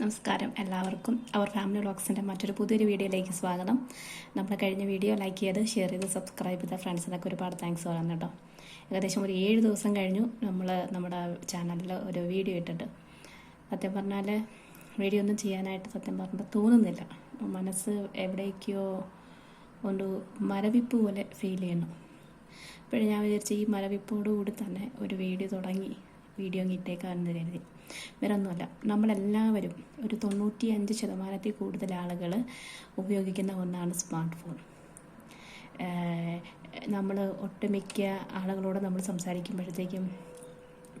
നമസ്കാരം എല്ലാവർക്കും. അവർ ഫാമിലി വ്ളോഗ്സിന്റെ മറ്റൊരു പുതിയൊരു വീഡിയോയിലേക്ക് സ്വാഗതം. നമ്മൾ കഴിഞ്ഞ വീഡിയോ ലൈക്ക് ചെയ്ത് ഷെയർ ചെയ്ത് സബ്സ്ക്രൈബ് ചെയ്ത ഫ്രണ്ട്സിനൊക്കെ ഒരുപാട് താങ്ക്സ് പറയാം കേട്ടോ. ഏകദേശം ഒരു ഏഴ് ദിവസം കഴിഞ്ഞു നമ്മൾ നമ്മുടെ ചാനലിൽ ഒരു വീഡിയോ ഇട്ടിട്ട്. സത്യം പറഞ്ഞാൽ വീഡിയോ ഒന്നും ചെയ്യാനായിട്ട് സത്യം പറഞ്ഞാൽ തോന്നുന്നില്ല. മനസ്സ് എവിടേക്കോ ഒരു മരവിപ്പ് പോലെ ഫീൽ ചെയ്യുന്നു. അപ്പോഴും ഞാൻ വിചാരിച്ചു ഈ മരവിപ്പോടുകൂടി തന്നെ ഒരു വീഡിയോ തുടങ്ങി. വീഡിയോ ഇട്ടേക്കാമെന്ന് കരുതി. വേറെ ഒന്നുമല്ല നമ്മളെല്ലാവരും ഒരു തൊണ്ണൂറ്റി അഞ്ച് ശതമാനത്തിൽ കൂടുതൽ ആളുകൾ ഉപയോഗിക്കുന്ന ഒന്നാണ് സ്മാർട്ട് ഫോൺ നമ്മൾ ഒട്ടുമിക്ക ആളുകളോട് നമ്മൾ സംസാരിക്കുമ്പോഴത്തേക്കും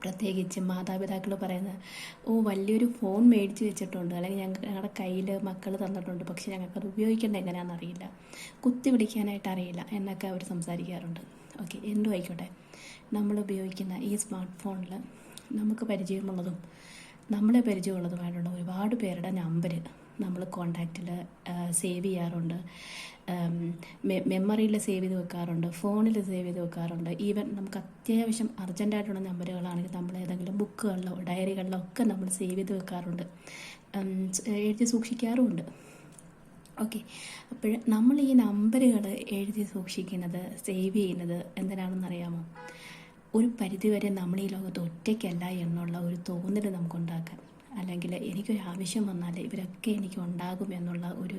പ്രത്യേകിച്ച് മാതാപിതാക്കൾ പറയുന്നത് ഓ വലിയൊരു ഫോൺ മേടിച്ച് വെച്ചിട്ടുണ്ട്. അല്ലെങ്കിൽ ഞങ്ങൾ ഞങ്ങളുടെ കയ്യിൽ മക്കൾ തന്നിട്ടുണ്ട്. പക്ഷെ ഞങ്ങൾക്കത് ഉപയോഗിക്കേണ്ട എങ്ങനെയാണെന്ന് അറിയില്ല. കുത്തി പിടിക്കാനായിട്ട് അറിയില്ല. എന്നൊക്കെ അവർ സംസാരിക്കാറുണ്ട്. ഓക്കെ എന്തോ ആയിക്കോട്ടെ. നമ്മൾ ഉപയോഗിക്കുന്ന ഈ സ്മാർട്ട് ഫോണിൽ നമുക്ക് പരിചയമുള്ളതും നമ്മളെ പരിചയമുള്ളതുമായിട്ടുള്ള ഒരുപാട് പേരുടെ നമ്പർ നമ്മൾ കോണ്ടാക്റ്റിൽ സേവ് ചെയ്യാറുണ്ട്. മെമ്മറിയിൽ സേവ് ചെയ്ത് വെക്കാറുണ്ട് ഫോണിൽ സേവ് ചെയ്ത് വെക്കാറുണ്ട്. ഈവൻ നമുക്ക് അത്യാവശ്യം അർജന്റായിട്ടുള്ള നമ്പറുകളാണെങ്കിൽ നമ്മൾ ഏതെങ്കിലും ബുക്കുകളിലോ ഡയറികളിലോ ഒക്കെ നമ്മൾ സേവ് ചെയ്ത് വെക്കാറുണ്ട്. എഴുതി സൂക്ഷിക്കാറുമുണ്ട്. ഓക്കെ. അപ്പോൾ നമ്മൾ ഈ നമ്പറുകൾ എഴുതി സൂക്ഷിക്കുന്നത് സേവ് ചെയ്യുന്നത് എന്തിനാണെന്ന് അറിയാമോ ഒരു പരിധിവരെ നമ്മൾ ഈ ലോകത്ത് ഒറ്റയ്ക്കല്ല എന്നുള്ള ഒരു തോന്നൽ നമുക്കുണ്ടാക്കാം അല്ലെങ്കിൽ എനിക്കൊരു ആവശ്യം വന്നാൽ ഇവരൊക്കെ എനിക്ക് ഉണ്ടാകും എന്നുള്ള ഒരു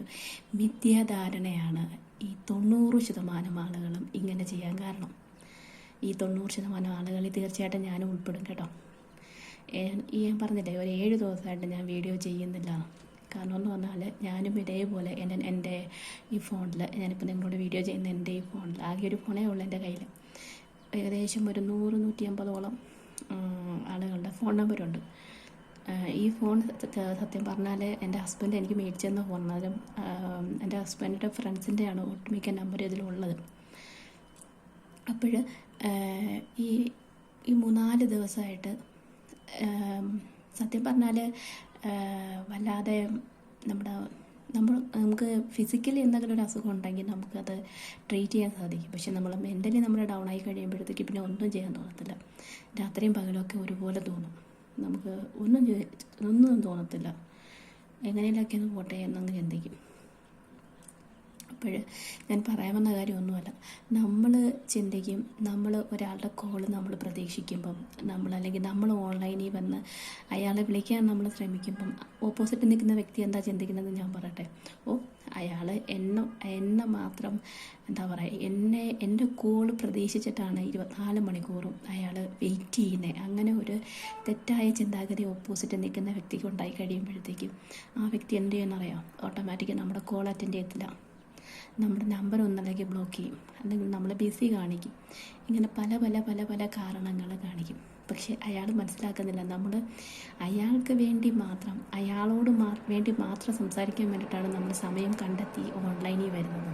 മിഥ്യാധാരണയാണ് ഈ തൊണ്ണൂറ് ശതമാനം ആളുകളും ഇങ്ങനെ ചെയ്യാൻ കാരണം. ഈ തൊണ്ണൂറ് ശതമാനം ആളുകളിൽ തീർച്ചയായിട്ടും ഞാനും ഉൾപ്പെടും കേട്ടോ. ഈ ഞാൻ പറഞ്ഞില്ലേ ഒരു ഏഴ് ദിവസമായിട്ട് ഞാൻ വീഡിയോ ചെയ്യുന്നില്ല. കാരണം എന്ന് പറഞ്ഞാൽ ഞാനും ഇതേപോലെ എന്റെ എന്റെ ഈ ഫോണിൽ ഞാനിപ്പോൾ നിങ്ങളോട് വീഡിയോ ചെയ്യുന്ന എന്റെ ഈ ഫോണിൽ ആകെ ഒരു ഫോണേ ഉള്ളൂ എന്റെ കയ്യിൽ ഏകദേശം ഒരു നൂറ് നൂറ്റി അമ്പതോളം ആളുകളുടെ ഫോൺ നമ്പറുണ്ട് ഈ ഫോൺ സത്യം പറഞ്ഞാൽ എന്റെ ഹസ്ബൻഡ് എനിക്ക് മേടിച്ചെന്ന അതിലും എന്റെ ഹസ്ബൻഡിന്റെ ഫ്രണ്ട്സിന്റെയാണ് ഒട്ടുമിക്ക നമ്പർ ഇതിലുള്ളത്. അപ്പോൾ ഈ ഈ മൂന്നാൽ ദിവസമായിട്ട് സത്യം പറഞ്ഞാൽ വല്ലാതെ നമ്മുടെ നമ്മൾ നമുക്ക് ഫിസിക്കലി എന്തെങ്കിലും ഒരു അസുഖം ഉണ്ടെങ്കിൽ നമുക്കത് ട്രീറ്റ് ചെയ്യാൻ സാധിക്കും. പക്ഷെ നമ്മൾ മെന്റലി നമ്മൾ ഡൗൺ ആയി കഴിയുമ്പോഴത്തേക്ക് പിന്നെ ഒന്നും ചെയ്യാൻ തോന്നത്തില്ല. രാത്രിയും പകലൊക്കെ ഒരുപോലെ തോന്നും. നമുക്ക് ഒന്നും ഒന്നും തോന്നത്തില്ല. എങ്ങനെയൊക്കെ ഒന്ന് പോട്ടെ എന്നങ്ങ് ചിന്തിക്കും. അപ്പോൾ ഞാൻ പറയാൻ വന്ന കാര്യമൊന്നുമല്ല. നമ്മൾ ചിന്തിക്കും നമ്മൾ ഒരാളുടെ കോൾ നമ്മൾ പ്രതീക്ഷിക്കുമ്പം നമ്മൾ അല്ലെങ്കിൽ നമ്മൾ ഓൺലൈനിൽ വന്ന് അയാളെ വിളിക്കാൻ നമ്മൾ ശ്രമിക്കുമ്പം ഓപ്പോസിറ്റ് നിൽക്കുന്ന വ്യക്തി എന്താ ചിന്തിക്കുന്നത് ഞാൻ പറയട്ടെ. ഓ അയാൾ എന്നെ എന്നെ മാത്രം എന്താ പറയുക എന്നെ എന്റെ കോൾ പ്രതീക്ഷിച്ചിട്ടാണ് ഇരുപത്തിനാല് മണിക്കൂറും അയാൾ വെയിറ്റ് ചെയ്യുന്നത് അങ്ങനെ ഒരു തെറ്റായ ചിന്താഗതി ഓപ്പോസിറ്റ് നിൽക്കുന്ന വ്യക്തിക്ക് ഉണ്ടായി കഴിയുമ്പോഴത്തേക്കും ആ വ്യക്തി എന്ത് ചെയ്യുമെന്നറിയാം? ഓട്ടോമാറ്റിക്കലി നമ്മുടെ കോൾ അറ്റൻഡ് ചെയ്യത്തില്ല. നമ്മുടെ നമ്പർ ഒന്നല്ലെങ്കിൽ ബ്ലോക്ക് ചെയ്യും. അല്ലെങ്കിൽ നമ്മൾ ബിസി കാണിക്കും. ഇങ്ങനെ പല പല പല പല കാരണങ്ങൾ കാണിക്കും. പക്ഷേ അയാൾ മനസ്സിലാക്കുന്നില്ല. നമ്മൾ അയാൾക്ക് വേണ്ടി മാത്രം അയാളോട് വേണ്ടി മാത്രം സംസാരിക്കാൻ വേണ്ടിയിട്ടാണ് നമ്മൾ സമയം കണ്ടെത്തി ഓൺലൈനിൽ വരുന്നത്.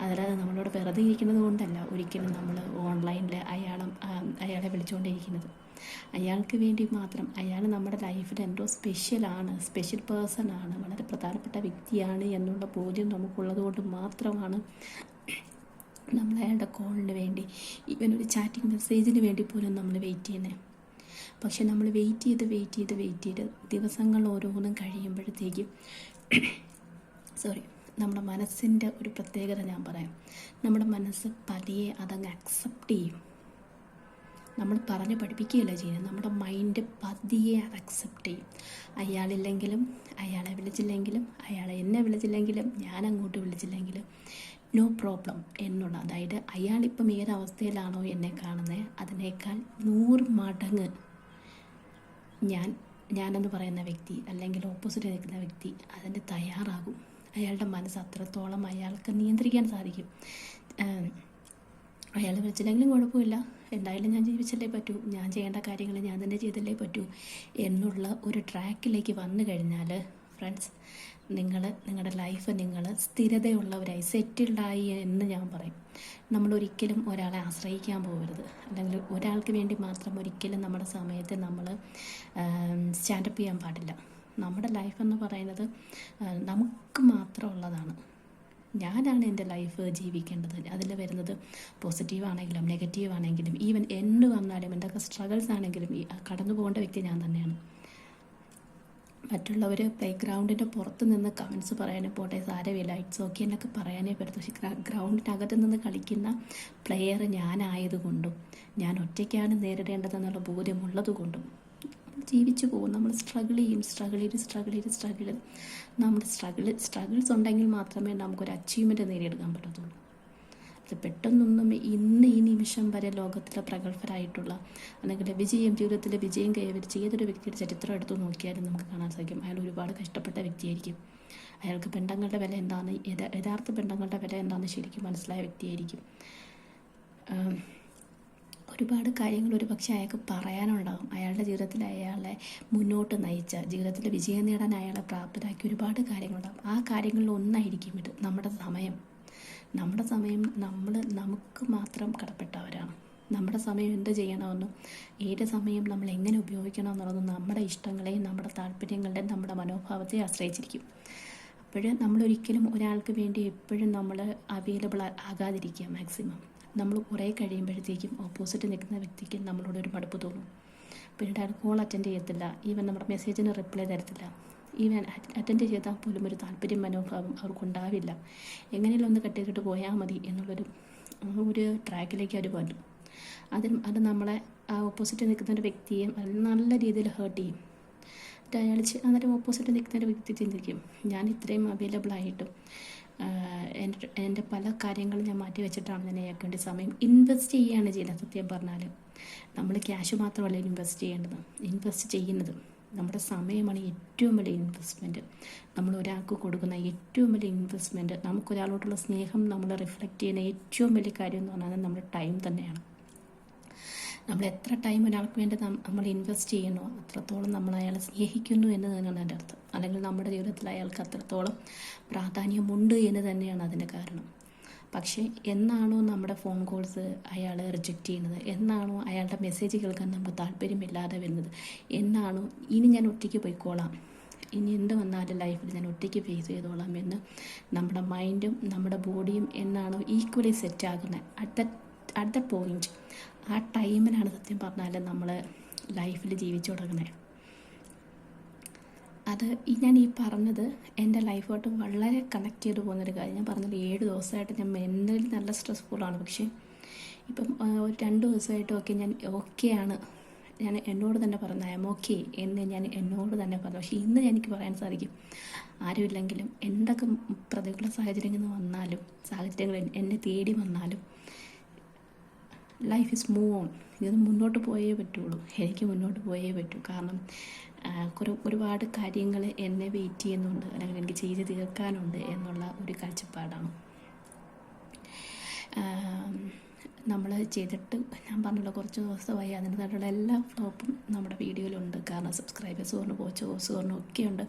അതല്ലാതെ നമ്മളോട് വെറുതെ ഇരിക്കുന്നത് കൊണ്ടല്ല ഒരിക്കലും നമ്മൾ ഓൺലൈനിൽ അയാളും അയാളെ വിളിച്ചുകൊണ്ടിരിക്കുന്നത് അയാൾക്ക് വേണ്ടി മാത്രം അയാൾ നമ്മുടെ ലൈഫിൽ എന്തോ സ്പെഷ്യലാണ് സ്പെഷ്യൽ പേഴ്സൺ ആണ് വളരെ പ്രധാനപ്പെട്ട വ്യക്തിയാണ് എന്നുള്ള ബോധ്യം നമുക്കുള്ളത് കൊണ്ട് മാത്രമാണ് നമ്മൾ അയാളുടെ കോളിന് വേണ്ടി ഈവൻ ഒരു ചാറ്റിംഗ് മെസ്സേജിന് വേണ്ടി പോലും നമ്മൾ വെയിറ്റ് ചെയ്യുന്നത് പക്ഷെ നമ്മൾ വെയിറ്റ് ചെയ്ത് വെയിറ്റ് ചെയ്ത് വെയിറ്റ് ചെയ്ത് ദിവസങ്ങൾ ഓരോന്നും കഴിയുമ്പോഴത്തേക്കും സോറി നമ്മുടെ മനസ്സിന്റെ ഒരു പ്രത്യേകത ഞാൻ പറയാം. നമ്മുടെ മനസ്സ് പതിയെ അതങ്ങ് അക്സെപ്റ്റ് ചെയ്യും. നമ്മൾ പറഞ്ഞ് പഠിപ്പിക്കുകയല്ല ചെയ്യുന്നത്. നമ്മുടെ മൈൻഡ് പതിയെ അത് അക്സെപ്റ്റ് ചെയ്യും. അയാളില്ലെങ്കിലും അയാളെ വിളിച്ചില്ലെങ്കിലും അയാളെ എന്നെ വിളിച്ചില്ലെങ്കിലും ഞാൻ അങ്ങോട്ട് വിളിച്ചില്ലെങ്കിലും നോ പ്രോബ്ലം എന്നുള്ള അതായത് അയാളിപ്പം ഏതവസ്ഥയിലാണോ എന്നെ കാണുന്നത് അതിനേക്കാൾ നൂറ് മടങ്ങ് ഞാൻ ഞാനെന്ന് പറയുന്ന വ്യക്തി അല്ലെങ്കിൽ ഓപ്പോസിറ്റ് നിൽക്കുന്ന വ്യക്തി അതിന് തയ്യാറാകും. അയാളുടെ മനസ്സ് അത്രത്തോളം അയാൾക്ക് നിയന്ത്രിക്കാൻ സാധിക്കും. അയാൾ വിളിച്ചില്ലെങ്കിലും കുഴപ്പമില്ല. എന്തായാലും ഞാൻ ജീവിച്ചല്ലേ പറ്റൂ. ഞാൻ ചെയ്യേണ്ട കാര്യങ്ങൾ ഞാൻ തന്നെ ചെയ്തല്ലേ പറ്റൂ. എന്നുള്ള ഒരു ട്രാക്കിലേക്ക് വന്നു കഴിഞ്ഞാൽ ഫ്രണ്ട്സ് നിങ്ങൾ നിങ്ങളുടെ ലൈഫ് നിങ്ങൾ സ്ഥിരതയുള്ളവരായി സെറ്റിൽഡായി എന്ന് ഞാൻ പറയും. നമ്മൾ ഒരിക്കലും ഒരാളെ ആശ്രയിക്കാൻ പോകരുത്. അല്ലെങ്കിൽ ഒരാൾക്ക് വേണ്ടി മാത്രം ഒരിക്കലും നമ്മുടെ സമയത്ത് നമ്മൾ സ്റ്റാൻഡപ്പ് ചെയ്യാൻ പാടില്ല. നമ്മുടെ ലൈഫ് എന്ന് പറയുന്നത് നമുക്ക് മാത്രമുള്ളതാണ് ഞാനാണ് എന്റെ ലൈഫ് ജീവിക്കേണ്ടത്. അതിൽ വരുന്നത് പോസിറ്റീവ് ആണെങ്കിലും നെഗറ്റീവ് ആണെങ്കിലും ഈവൻ എന്ത് വന്നാലും എന്തൊക്കെ സ്ട്രഗിൾസ് ആണെങ്കിലും കടന്നു പോകേണ്ട വ്യക്തി ഞാൻ തന്നെയാണ്. മറ്റുള്ളവർ പ്ലേ ഗ്രൗണ്ടിന്റെ പുറത്ത് നിന്ന് കമൻസ് പറയാനും പോട്ടെ സാരമില്ല ഇറ്റ്സ് ഓക്കെ എന്നൊക്കെ പറയാനേ പറ്റും പക്ഷേ ഗ്രൗണ്ടിനകത്ത് നിന്ന് കളിക്കുന്ന പ്ലെയർ ഞാനായതുകൊണ്ടും ഞാൻ ഒറ്റയ്ക്കാണ് നേരിടേണ്ടതെന്നുള്ള ബോധ്യമുള്ളത് കൊണ്ടും ജീവിച്ചു പോകും. നമ്മൾ സ്ട്രഗിൾ ചെയ്യും. സ്ട്രഗിൾ ചെയ്ത് സ്ട്രഗിൾ ചെയ്ത് സ്ട്രഗിൾ നമ്മുടെ സ്ട്രഗിൾ സ്ട്രഗിൾസ് ഉണ്ടെങ്കിൽ മാത്രമേ നമുക്കൊരു അച്ചീവ്മെന്റ് നേടിയെടുക്കാൻ പറ്റത്തുള്ളൂ. അത് പെട്ടെന്നൊന്നും ഇന്ന് ഈ നിമിഷം വരെ ലോകത്തിലെ പ്രഗത്ഭരായിട്ടുള്ള അല്ലെങ്കിൽ വിജയം ജീവിതത്തിലെ വിജയം കൈവരിച്ച് ഏതൊരു വ്യക്തിയുടെ ചരിത്രം എടുത്തു നോക്കിയാലും നമുക്ക് കാണാൻ സാധിക്കും. അയാൾ ഒരുപാട് കഷ്ടപ്പെട്ട വ്യക്തിയായിരിക്കും. അയാൾക്ക് പെണ്ണങ്ങളുടെ വില എന്താണ്? യഥാ- യഥാർത്ഥ പെണ്ണങ്ങളുടെ വില എന്താണെന്ന് ശരിക്കും മനസ്സിലായ വ്യക്തിയായിരിക്കും. ഒരുപാട് കാര്യങ്ങൾ ഒരു പക്ഷേ അയാൾക്ക് പറയാനുണ്ടാകും അയാളുടെ ജീവിതത്തിൽ അയാളെ മുന്നോട്ട് നയിച്ച ജീവിതത്തിൽ വിജയം നേടാൻ അയാളെ പ്രാപ്തരാക്കി ഒരുപാട് കാര്യങ്ങളുണ്ടാകും ആ കാര്യങ്ങളിൽ ഒന്നായിരിക്കും ഇത്. നമ്മുടെ സമയം. നമ്മുടെ സമയം നമ്മൾ നമുക്ക് മാത്രം കടപ്പെട്ടവരാണ്. നമ്മുടെ സമയം എന്ത് ചെയ്യണമെന്നും ഏത് സമയം നമ്മൾ എങ്ങനെ ഉപയോഗിക്കണം എന്നുള്ളതും നമ്മുടെ ഇഷ്ടങ്ങളെയും നമ്മുടെ താല്പര്യങ്ങളുടെയും നമ്മുടെ മനോഭാവത്തെ ആശ്രയിച്ചിരിക്കും. അപ്പോഴും നമ്മളൊരിക്കലും ഒരാൾക്ക് വേണ്ടി എപ്പോഴും നമ്മൾ അവൈലബിൾ ആകാതിരിക്കുക മാക്സിമം നമ്മൾ കുറേ കഴിയുമ്പോഴത്തേക്കും ഓപ്പോസിറ്റ് നിൽക്കുന്ന വ്യക്തിക്ക് നമ്മളോട് ഒരു മടുപ്പ് തോന്നും. പിന്നീട് അയാൾ കോൾ അറ്റൻഡ് ചെയ്യത്തില്ല. ഈവൻ നമ്മുടെ മെസ്സേജിന് റിപ്ലൈ തരത്തില്ല. ഈവൻ അറ്റൻഡ് ചെയ്താൽ പോലും ഒരു താല്പര്യം മനോഭാവം അവർക്കുണ്ടാവില്ല എങ്ങനെയെങ്കിലും ഒന്ന് കെട്ടിക്കിട്ട് പോയാൽ മതി എന്നുള്ളൊരു ഒരു ട്രാക്കിലേക്ക് അവർ വരും അതിൽ അത് നമ്മളെ ആ ഓപ്പോസിറ്റ് നിൽക്കുന്ന ഒരു വ്യക്തിയെ നല്ല രീതിയിൽ ഹേർട്ട് ചെയ്യും. എന്നിട്ട് അയാൾ അന്നേരം ഓപ്പോസിറ്റ് നിൽക്കുന്ന ഒരു വ്യക്തി ചിന്തിക്കും ഞാൻ ഇത്രയും അവൈലബിൾ ആയിട്ടും എന്റെ എന്റെ പല കാര്യങ്ങളും ഞാൻ മാറ്റി വെച്ചിട്ടാണ് വേണ്ടി സമയം ഇൻവെസ്റ്റ് ചെയ്യുകയാണ് ചെയ്യുന്നത് സത്യം പറഞ്ഞാൽ നമ്മൾ ക്യാഷ് മാത്രമല്ല ഇൻവെസ്റ്റ് ചെയ്യേണ്ടത്? ഇൻവെസ്റ്റ് ചെയ്യുന്നത് നമ്മുടെ സമയമാണ് ഏറ്റവും വലിയ ഇൻവെസ്റ്റ്മെന്റ് നമ്മൾ ഒരാൾക്ക് കൊടുക്കുന്ന ഏറ്റവും വലിയ ഇൻവെസ്റ്റ്മെന്റ് നമുക്കൊരാളോടുള്ള സ്നേഹം നമ്മൾ റിഫ്ലക്റ്റ് ചെയ്യുന്ന ഏറ്റവും വലിയ കാര്യം എന്ന് പറഞ്ഞാൽ നമ്മുടെ ടൈം തന്നെയാണ്. നമ്മൾ എത്ര ടൈം ഒരാൾക്ക് വേണ്ടി നമ്മൾ ഇൻവെസ്റ്റ് ചെയ്യണോ അത്രത്തോളം നമ്മൾ അയാളെ സ്നേഹിക്കുന്നു എന്ന് തന്നെയാണ് അതിന്റെ അർത്ഥം. അല്ലെങ്കിൽ നമ്മുടെ ജീവിതത്തിൽ അയാൾക്ക് അത്രത്തോളം പ്രാധാന്യമുണ്ട് എന്ന് തന്നെയാണ് അതിന്റെ കാരണം. പക്ഷേ എന്നാണോ നമ്മുടെ ഫോൺ കോൾസ് അയാൾ റിജക്റ്റ് ചെയ്യുന്നത്? എന്നാണോ അയാളുടെ മെസ്സേജ് കേൾക്കാൻ നമുക്ക് താല്പര്യമില്ലാതെ വരുന്നത്? എന്നാണോ ഇനി ഞാൻ ഒറ്റയ്ക്ക് പോയിക്കോളാം. ഇനി എന്ത് വന്നാലും ലൈഫിൽ ഞാൻ ഒറ്റയ്ക്ക് ഫേസ് ചെയ്തോളാം എന്ന് നമ്മുടെ മൈൻഡും നമ്മുടെ ബോഡിയും എന്നാണോ ഈക്വലി സെറ്റ് ആകുന്നത്. At the at the point ആ ടൈമിലാണ് സത്യം പറഞ്ഞാൽ നമ്മൾ ലൈഫിൽ ജീവിച്ചു തുടങ്ങുന്നത് അത് ഈ ഞാൻ ഈ പറഞ്ഞത് എന്റെ ലൈഫായിട്ട് വളരെ കണക്ട് ചെയ്ത് പോകുന്നൊരു കാര്യം. ഞാൻ പറഞ്ഞത് ഏഴ് ദിവസമായിട്ട് ഞാൻ മെന്റലി നല്ല സ്ട്രെസ്ഫുള്ളാണ് പക്ഷേ ഇപ്പം ഒരു രണ്ട് ദിവസമായിട്ടൊക്കെ ഞാൻ ഓക്കെയാണ് ഞാൻ എന്നോട് തന്നെ പറഞ്ഞു ഐ എം ഓക്കെ എന്ന് ഞാൻ എന്നോട് തന്നെ പറഞ്ഞു. പക്ഷേ ഇന്ന് എനിക്ക് പറയാൻ സാധിക്കും ആരുമില്ലെങ്കിലും എന്തൊക്കെ പ്രതികൂല സാഹചര്യങ്ങൾ വന്നാലും സാഹചര്യങ്ങൾ എന്നെ തേടി വന്നാലും ലൈഫ് ഇസ് മൂവ് ഓൺ ഇത് മുന്നോട്ട് പോയേ പറ്റുള്ളൂ. എനിക്ക് മുന്നോട്ട് പോയേ പറ്റൂ. കാരണം കുറെ ഒരുപാട് കാര്യങ്ങൾ എന്നെ വെയിറ്റ് ചെയ്യുന്നുണ്ട്. അല്ലെങ്കിൽ എനിക്ക് ചെയ്ത് തീർക്കാനുണ്ട് എന്നുള്ള ഒരു കാഴ്ചപ്പാടാണ്. നമ്മൾ ചെയ്തിട്ട് ഞാൻ പറഞ്ഞല്ലോ കുറച്ച് ദിവസമായി അതിന്റെതായിട്ടുള്ള എല്ലാ ഫ്ലോപ്പും നമ്മുടെ വീഡിയോയിലുണ്ട്. കാരണം സബ്സ്ക്രൈബേഴ്സ് പറഞ്ഞു പോച്ചോ പറഞ്ഞു ഒക്കെയുണ്ട്.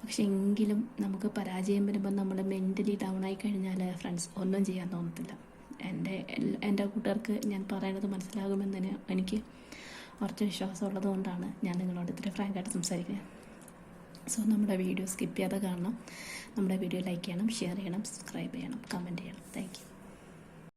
പക്ഷേ എങ്കിലും നമുക്ക് പരാജയം വരുമ്പോൾ നമ്മൾ മെന്റലി ഡൗൺ ആയി കഴിഞ്ഞാൽ ഫ്രണ്ട്സ് ഒന്നും ചെയ്യാൻ തോന്നത്തില്ല. എന്റെ എന്റെ കൂട്ടുകാർക്ക് ഞാൻ പറയുന്നത് മനസ്സിലാകുമെന്ന് എനിക്ക് കുറച്ച് വിശ്വാസം ഉള്ളത് കൊണ്ടാണ് ഞാൻ നിങ്ങളോട് ഇത്ര ഫ്രാങ്കായിട്ട് സംസാരിക്കുന്നത്. സോ നമ്മുടെ വീഡിയോ സ്കിപ്പ് ചെയ്യാതെ കാണണം. നമ്മുടെ വീഡിയോ ലൈക്ക് ചെയ്യണം ഷെയർ ചെയ്യണം സബ്സ്ക്രൈബ് ചെയ്യണം കമന്റ് ചെയ്യണം. താങ്ക്